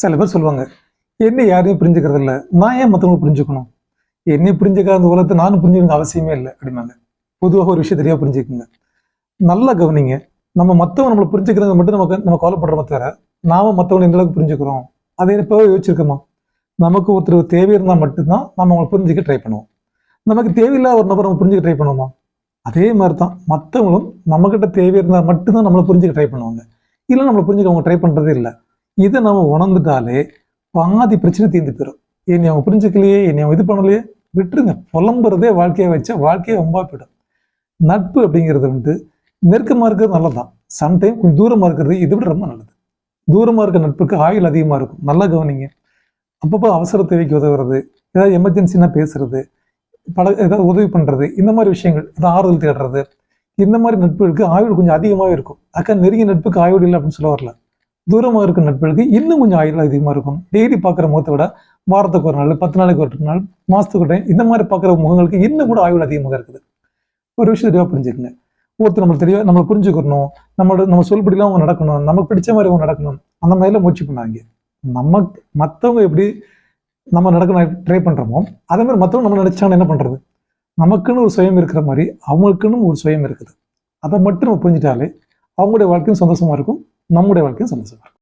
சில பேர் சொல்லுவாங்க என்னை யாரையும் புரிஞ்சுக்கிறது இல்லை நான் ஏன் மற்றவங்க புரிஞ்சுக்கணும்? என்னை புரிஞ்சுக்காத அந்த உலகத்தை நானும் புரிஞ்சுக்கணும் அவசியமே இல்லை அப்படின்னாங்க. பொதுவாக ஒரு விஷயம் தெரியா புரிஞ்சுக்குங்க. நல்லா கவனிங்க. நம்ம மற்றவங்க நம்மளை புரிஞ்சுக்கிறது மட்டும் நமக்கு நம்ம கவலைப்படுறோம் தவிர நாம மற்றவங்க எந்த அளவுக்கு புரிஞ்சுக்கிறோம்? அதை இப்போ யோசிச்சிருக்கோமா? நமக்கு ஒருத்தர் தேவை இருந்தால் மட்டும்தான் நம்ம அவங்களை புரிஞ்சுக்க ட்ரை பண்ணுவோம். நமக்கு தேவையில்லாத ஒரு நபர் நம்ம புரிஞ்சுக்க ட்ரை பண்ணுவோமா? அதே மாதிரி தான் மற்றவங்களும் நம்மக்கிட்ட தேவை இருந்தால் மட்டும்தான் நம்மளை புரிஞ்சுக்க ட்ரை பண்ணுவாங்க. இல்லை நம்மளை புரிஞ்சுக்க அவங்க ட்ரை பண்ணுறதே இல்லை. இதை நம்ம உணர்ந்துட்டாலே பாதி பிரச்சனை தீர்ந்து போயிடும் என்னை அவங்க புரிஞ்சுக்கலையே என்னை அவன் இது பண்ணலையே விட்டுருங்க. புலம்புறதே வாழ்க்கையை வச்சா வாழ்க்கையை ரொம்ப போயிடும். நட்பு அப்படிங்கிறது வந்து நெருக்கமாக இருக்கிறது நல்லதுதான். சம்டைம் கொஞ்சம் தூரமாக இருக்கிறது இதை விட ரொம்ப நல்லது. தூரமாக இருக்க நட்புக்கு ஆயுள் அதிகமாக இருக்கும். நல்லா கவனிங்க. அப்பப்போ அவசர தேவைக்கு உதவுறது ஏதாவது எமர்ஜென்சினா பேசுறது பட ஏதாவது உதவி பண்ணுறது இந்த மாதிரி விஷயங்கள் ஏதாவது ஆறுதல் தேடுறது இந்த மாதிரி நட்புகளுக்கு ஆயுள் கொஞ்சம் அதிகமாகவே இருக்கும். அக்கா நெருங்கிய நட்புக்கு ஆயுள் இல்லை அப்படின்னு சொல்ல வரல. தூரமாக இருக்கிற நட்புகளுக்கு இன்னும் கொஞ்சம் ஆயுள் அதிகமாக இருக்கும் டெய்லி பார்க்குற முகத்தை விட வாரத்துக்கு ஒரு நாள் பத்து நாளைக்கு ஒரு நாள் மாதத்துக்கு ஒரு இந்த மாதிரி பார்க்குற முகங்களுக்கு இன்னும் கூட ஆயுள் அதிகமாக இருக்குது. ஒரு விஷயம் தெளிவாக புரிஞ்சுக்கங்க. ஒருத்தர் நம்மளுக்கு தெளிவாக நம்மளை புரிஞ்சுக்கணும். நம்மளோட நம்ம சொல்படிலாம் அவங்க நடக்கணும். நமக்கு பிடிச்ச மாதிரி அவங்க நடக்கணும். அந்த மாதிரிலாம் முயற்சி பண்ணாங்க நமக்கு மற்றவங்க எப்படி நம்ம நடக்கணும் ட்ரை பண்ணுறோமோ அதே மாதிரி மற்றவங்க நம்ம நினச்சாங்கன்னா என்ன பண்ணுறது நமக்குன்னு ஒரு சுயம் இருக்கிற மாதிரி அவங்களுக்குன்னு ஒரு சுயம் இருக்குது. அதை மட்டும் நம்ம புரிஞ்சிட்டாலே அவங்களுடைய வாழ்க்கையும் சந்தோஷமாக இருக்கும். நம்முடைய வாழ்க்கையும் சந்தோஷமா இருக்கும்